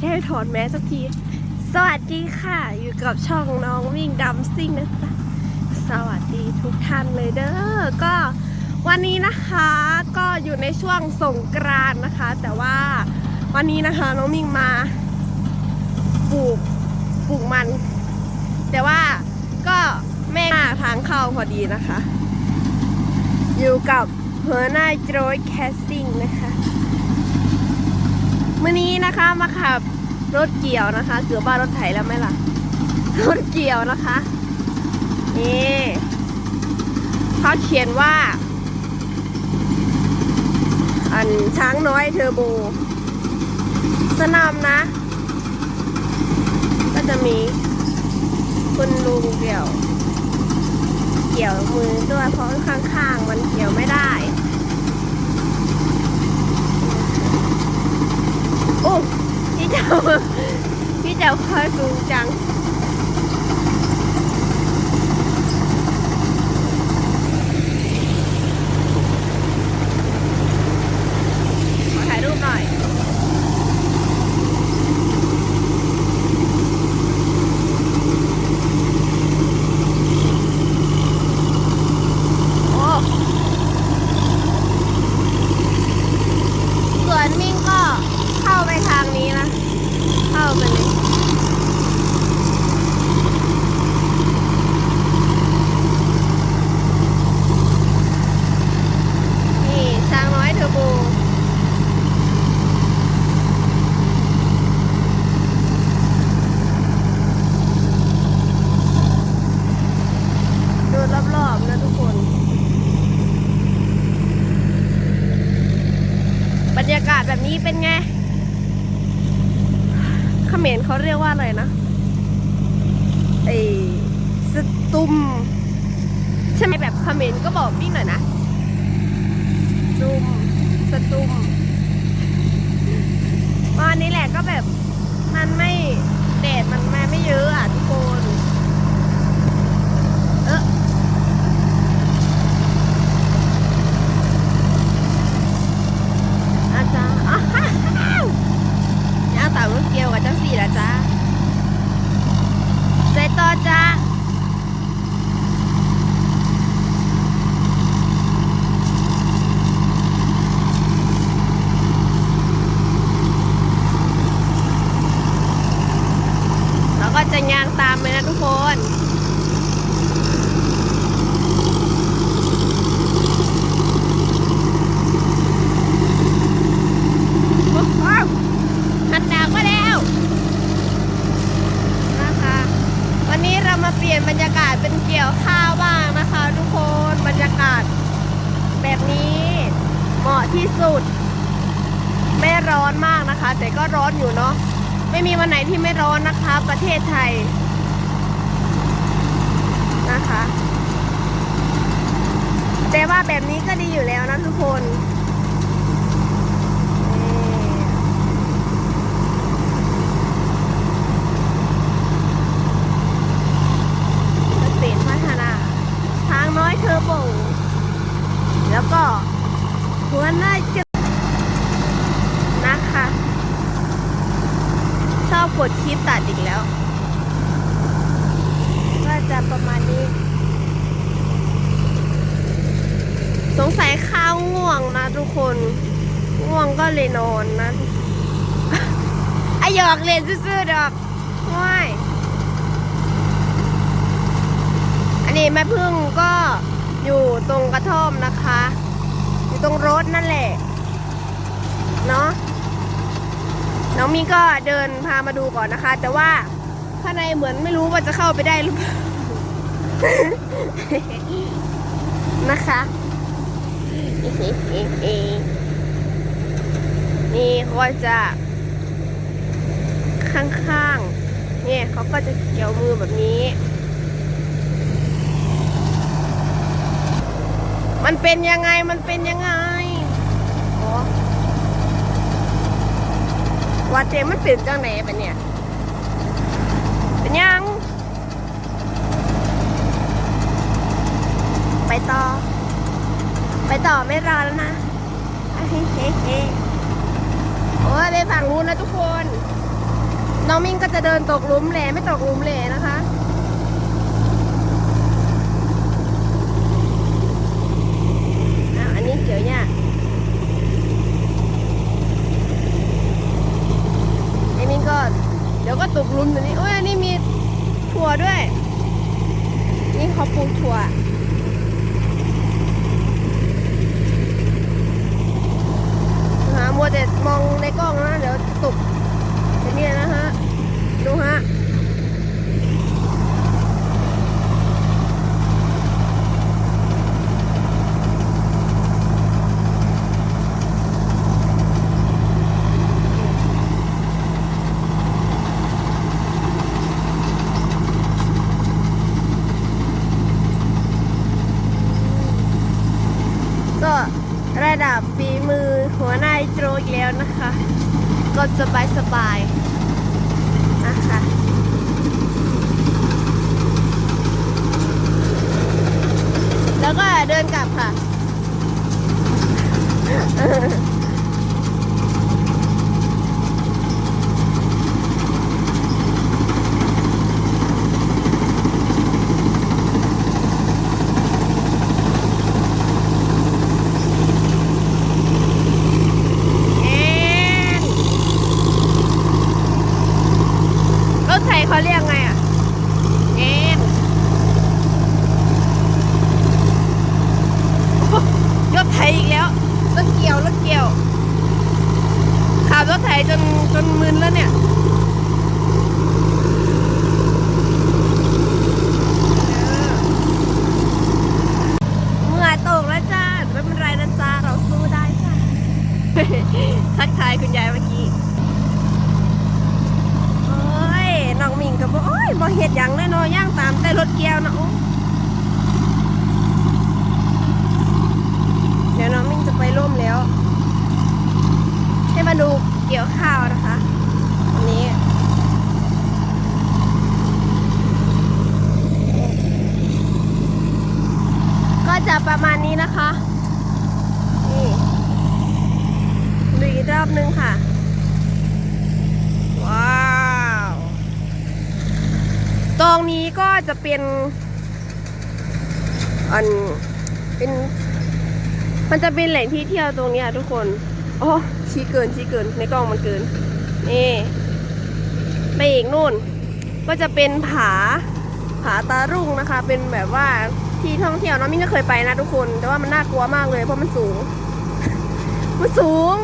ได้ถอนแมสสักที สวัสดีค่ะ อยู่กับช่องน้องวิ่งดำซิ่งนะจ๊ะสวัสดีทุกท่านเลยเด้อ ก็วันนี้นะคะก็อยู่ในช่วงสงกรานต์นะคะ แต่ว่าวันนี้นะคะน้องมิ่งมาปลูกปลูกมัน แต่ว่าก็แม่มาทางเข้าพอดีนะคะ อยู่กับหัวหน้าโจยแคสติ้งนะคะ มื่อนี้นะคะมาขับรถเกี่ยวนะคะ เกือบบ้านรถไถแล้วไหมล่ะ รถเกี่ยวนะคะ นี่เขาเขียนว่า อันช้างน้อยเทอร์โบ สนามนะ ก็จะมีคุณลุงเกี่ยว เกี่ยวมือด้วยเพราะข้างๆมันเกี่ยวไม่ได้ โอ้ พี่แจ้าพี่เจ้าคอยสูงจัง ขอถ่ายรูปหน่อย โอ้ส่วนมิ่งก็เข้าไปทางนี้นะ เข้าไปเลย นี่ช้างน้อยเทอร์โบ ดูรอบๆนะทุกคน บรรยากาศแบบนี้เป็นไงเขมรเขาเรียกว่าอะไรนะไอ้สตุมใช่ไหมแบบเขมรก็บอกมิ่งหน่อยนะตุมสตุมวันนี้แหละก็แบบมันไม่แดดมันมาไม่เยอะอะทุกคน เออ อาจารย์อ้าวย่างต่างลูกเกียวกับจังสี่ละจ้าใจต่อจ้าแล้วก็จะย่างตามไปนะทุกคน ว้าวหันดาวมาแล้วนะคะ วันนี้เรามาเปลี่ยนบรรยากาศเป็นเกี่ยวข้าวบ้างนะคะ ทุกคนบรรยากาศแบบนี้เหมาะ ที่สุด ไม่ร้อนมากนะคะ แต่ก็ร้อนอยู่เนาะไม่มีวันไหนที่ไม่ร้อนนะคะ ประเทศไทยนะคะ แต่ว่าแบบนี้ก็ดีอยู่แล้วนะทุกคน เกษตรพัฒนาทางน้อยเทอร์โบ แล้วก็หัวหน้าจุนะคะ ชอบกดคลิปตัดอีกแล้ว ก็จะประมาณนี้ สงสัยข้าวง่วงนะทุก คนง่วงก็เลยนอนนะไอหยอกเล่นซื่อๆดอกว้ายอันนี้แม่พึ่งก็อยู่ตรงกระท่อมนะคะ อยู่ตรงรถนั่นแหละ เนาะน้องมีก็เดินพามาดูก่อนนะคะ แต่ว่าข้างในเหมือนไม่รู้ว่าจะเข้าไปได้หรือเปล่านะคะ นี่เขาก็จะ ข้างๆ เนี่ยเขาก็จะเกี่ยวมือแบบนี้ มันเป็นยังไง มันเป็นยังไงอ๋อว่าเจมันเป็นจังไหนปะเนี่ย เป็นยัง ไปต่อ ไปต่อไม่รอแล้วนะโอ้ยไปฝั่งนู้นนะทุกคน น้องมิ่งก็จะเดินตกหลุมแหล่ไม่ตกหลุมแหล่นะคะอ้าวอันนี้เกี่ยวเนี่ยากไอ้มิ่งก็ เดี๋ยวก็ตกหลุมเดี๋ยวนี้โอ้ยอันนี้มีถั่วด้วย นี่เขาปลูกถั่ว หามัวแต่มองในกล้องนะ เดี๋ยวจะตกเดี๋ยวนี้นะฮะ ดูฮะ ก็ระดับฝีมือหัวหน้าโจรอีกแล้วนะคะ ก็ สบายสบายๆนะคะ แล้วก็เดินกลับค่ะ แอนรถไถเขาเรียกไงอะแอนโอ้รถไถอีกแล้ว รถเกี่ยวรถเกี่ยวขับรถไถจนจนมึนแล้วเนี่ยเมื่อตกแล้วจ้าไม่เป็นไรนะจ้าเราสู้ได้ค่ะทักทายคุณยายเมื่อกี้โอ้ยน้องมิงกับโอ้ยบ่เฮ็ดหยังเลยเนาะย่างตามแต่รถเกียวนะโอ้เดี๋ยวน้องหมิงจะไปร่มแล้ว ให้มาดูเกี่ยวข้าวนะคะวันนี้ ก็ จะประมาณนี้นะคะ นี่ดูอีกรอบนึงค่ะ ว้าว ตรงนี้ก็จะเป็นอันเป็นมันจะเป็นแหล่งที่เที่ยวตรงนี้ทุกคนโอ้ชี้เกินชี้เกินในกล้องมันเกิน นี่ไปอีกนู่น ก็จะเป็นผาผาตารุ่งนะคะ เป็นแบบว่า ที่ท่องเที่ยวน้องมิ้นก็เคยไปนะทุกคน แต่ว่ามันน่ากลัวมากเลยเพราะมันสูง มันสูง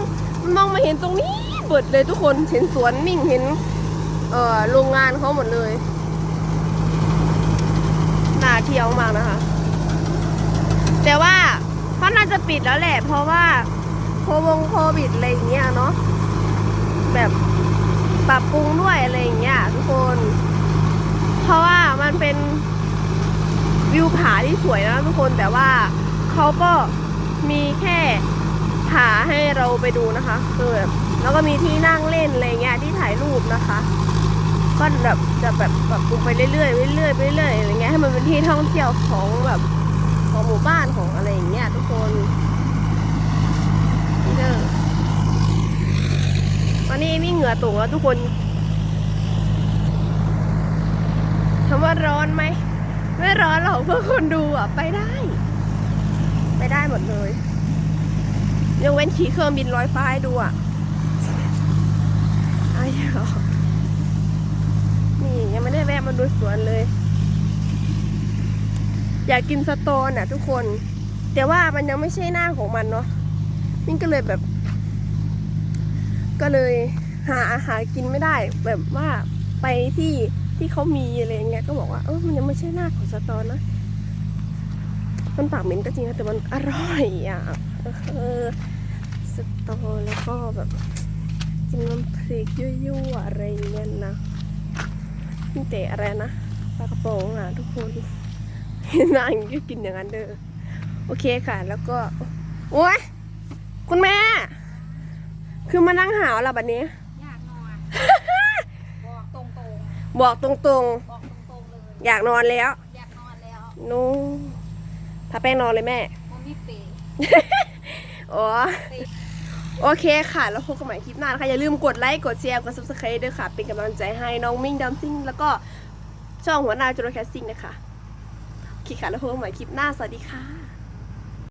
มันมองมาเห็นตรงนี้เบิดเลยทุกคน เห็นสวนมิ่งเห็น เอ่อโรงงานเขาหมดเลย น่าเที่ยวมากนะคะ แต่ว่าเขาน่าจะปิดแล้วแหละ เพราะว่าโควงโควิดอะไรอย่างเงี้ยเนาะ แบบปรับปรุงด้วยอะไรอย่างเงี้ยทุกคน เพราะว่ามันเป็น วิวผาที่สวยนะทุกคนแต่ว่าเขาก็มีแค่ผาให้เราไปดูนะคะคือแบบแล้วก็มีที่นั่งเล่นอะไรเงี้ยที่ถ่ายรูปนะคะก็แบบจะแบบปรับปรุงไปเรื่อยๆเรื่อยๆไปเรื่อยๆอะไรเงี้ยให้มันเป็นที่ท่องเที่ยวของแบบของหมู่บ้านของอะไรอย่างเงี้ยทุกคนนี่เด้อวันนี้มีเหงื่อตกแล้วทุกคนถามว่าร้อนไหม ไม่ร้อนหรอกเพื่อคนดูอะ ไปได้ ไปได้หมดเลยยกเว้นขี่เครื่องบินลอยฟ้าให้ดูอะไอ้หรอนี่ยังไม่ได้แวะมาดูสวนเลย อยากกินสตอน่ะ ทุกคน แต่ว่ามันยังไม่ใช่หน้าของมันเนาะนี่ก็เลยแบบ ก็เลยหาอาหารกินไม่ได้ แบบว่าไปที่ ที่เขามีอะไรเงี้ยก็บอกว่าเออมันยังไม่ใช่หน้าของสตอนะมันปากเหม็นก็จริงนะแต่มันอร่อยอะเออสตอแล้วก็แบบจิ้มน้ำพริกยั่วๆอะไรเงี้ยนะนี่แต่อะไรนะปลากระป๋องอะทุกคนนางก็กินอย่างนั้นเด้อโอเคค่ะ แล้วก็ โอ้ยคุณแม่ คือมานั่งหาวแล้วบัดนี้ บอกตรง บอกตรงๆบอกตรงๆเลย ๆ อยากนอนแล้วอยากนอนแล้วนูพาแป้งนอนเลยแม่ มันมีเปย์อ๋อเปย์โอเคค่ะ แล้วพบกันใหม่คลิปหน้านะคะ อย่าลืมกดไลค์ กดแชร์ กด subscribe ด้วยค่ะ เป็นกำลังใจให้น้องมิ่งดัมซิ่ง แล้วก็ช่องหัวหน้าจูโรแคสซิ่งนะคะ โอเคค่ะ แล้วพบกันใหม่คลิปหน้า สวัสดีค่ะ